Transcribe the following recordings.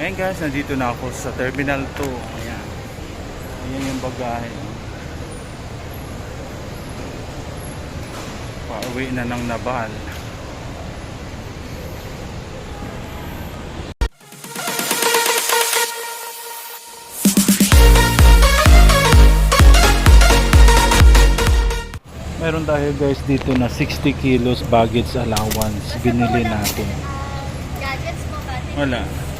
Ayan guys, nandito na ako sa Terminal 2. Ayan. Ayan yung bagahe. Pauwi na ng Nabal. Meron tayo guys dito na 60 kilos baggage allowance binili natin. Gadgets mo ba? Wala.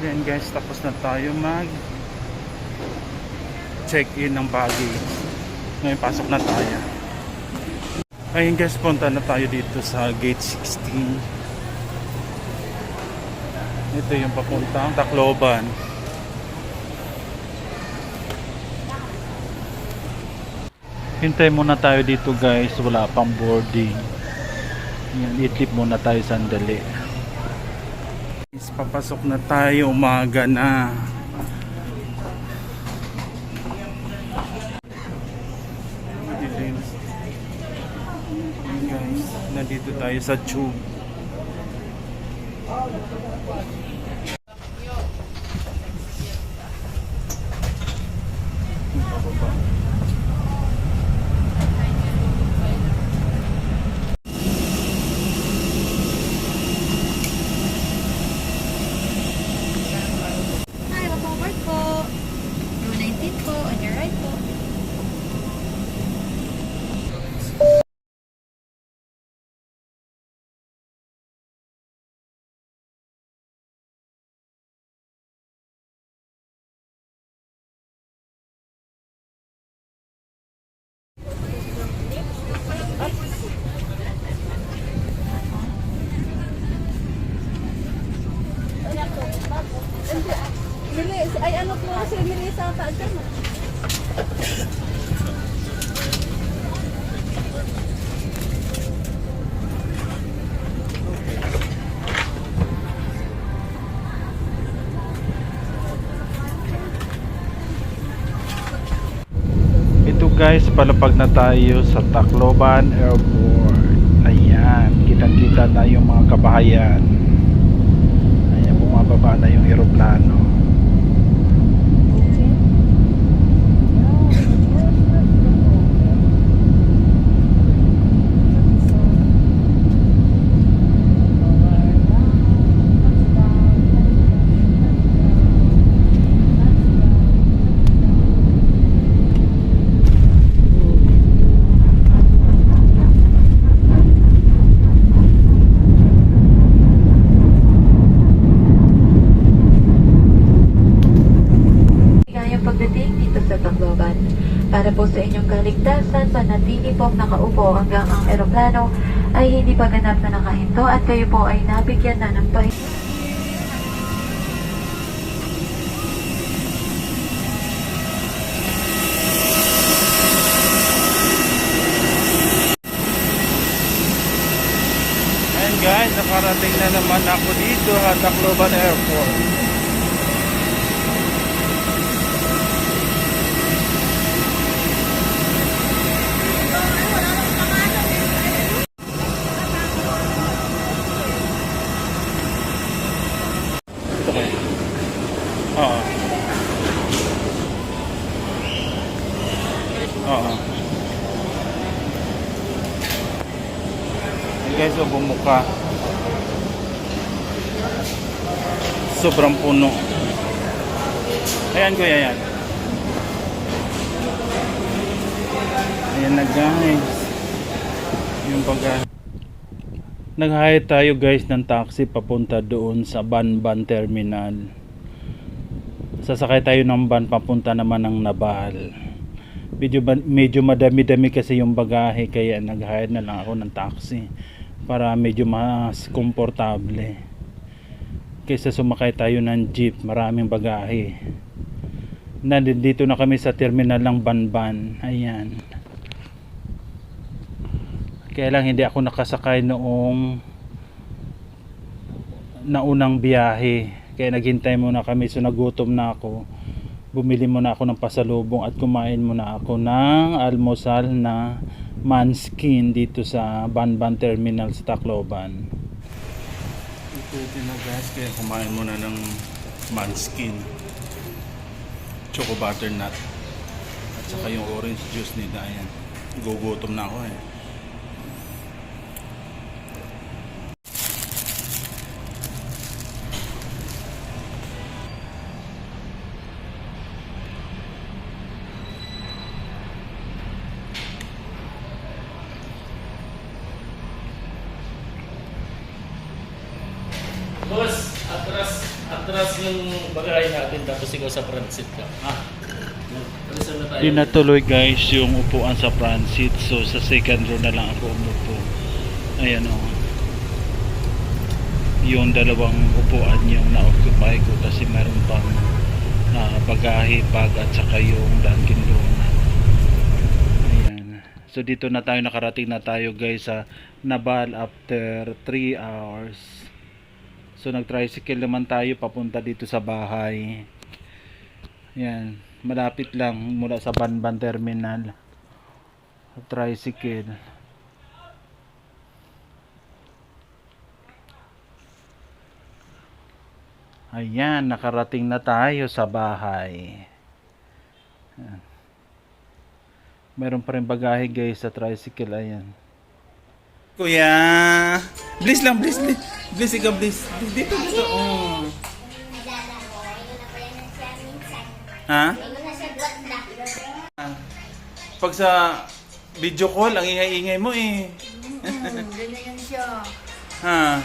Yan guys, tapos na tayo mag check-in ng baggage. Ngayon pasok na tayo. Ayun guys, punta na tayo dito sa gate 16. Ito yung papuntang Tacloban. Hintay muna tayo dito guys, wala pang boarding. Yan, itlip muna tayo sandali. Is papasok na tayo umaga na. Nandito tayo sa tube. Ay ano po si Melissa Kaagam. Ito guys, palapag na tayo sa Tacloban Airport. Ayan, kitang-kita na yung mga kabahayan. Ayan, bumababa na yung eroplano. Ligayang pagdating dito sa Tacloban. Para po sa inyong kaligtasan, panatili pong nakaupo hanggang ang eroplano ay hindi pa ganap na nakahinto at kayo po ay nabigyan na ng. Ayan guys, nakarating na naman ako dito sa Tacloban Airport. Guys, oh, bumuka. Sobrang puno. Ayan kuya, ayan. Ayan na guys. Yung baga. Nag-hire tayo guys ng taxi papunta doon sa Banban Terminal. Sasakay tayo ng van papunta naman ng Nabal. Medyo, medyo madami-dami kasi yung bagahe kaya nag-hire na lang ako ng taxi para medyo mas komportable kaysa sumakay tayo ng jeep. Maraming bagahe. Nandito na kami sa terminal ng Banban. Ayan. Kaya lang hindi ako nakasakay noong naunang biyahe. Kaya naghintay muna kami. So nagutom na ako. Bumili muna ako ng pasalubong at kumain muna ako ng almusal na Manskin dito sa Banban Terminal sa Tacloban. Pwede na guys, kaya kumain muna ng Manskin. Choco butternut. At saka yung orange juice ni Dayan. Gugutom na ako eh. Boss, atras, atras yung bagahe natin tapos ikaw sa transit ka. Ha? Na tayo. Di natuloy guys yung upuan sa transit. So sa second row na lang ako umupo. Ayan o. Yung dalawang upuan yung na-occupy ko kasi meron pang ah, bagahe, bag at saka yung Dunkin Donut. Ayan. So dito na tayo nakarating na tayo guys sa Nabal after 3 hours. So nag-tricycle naman tayo papunta dito sa bahay. Yan, malapit lang mula sa Banban Terminal. Tricycle. Ayan, nakarating na tayo sa bahay. Ayan. Meron pa rin bagahe guys sa tricycle, ayan. Kuya! Bliss lang, bliss, bliss. Bliss, ikaw, bliss. Dito, dito. Oh. Ha? Pag sa video call, ang ingay-ingay mo eh. Ganyan yan siya. Ha?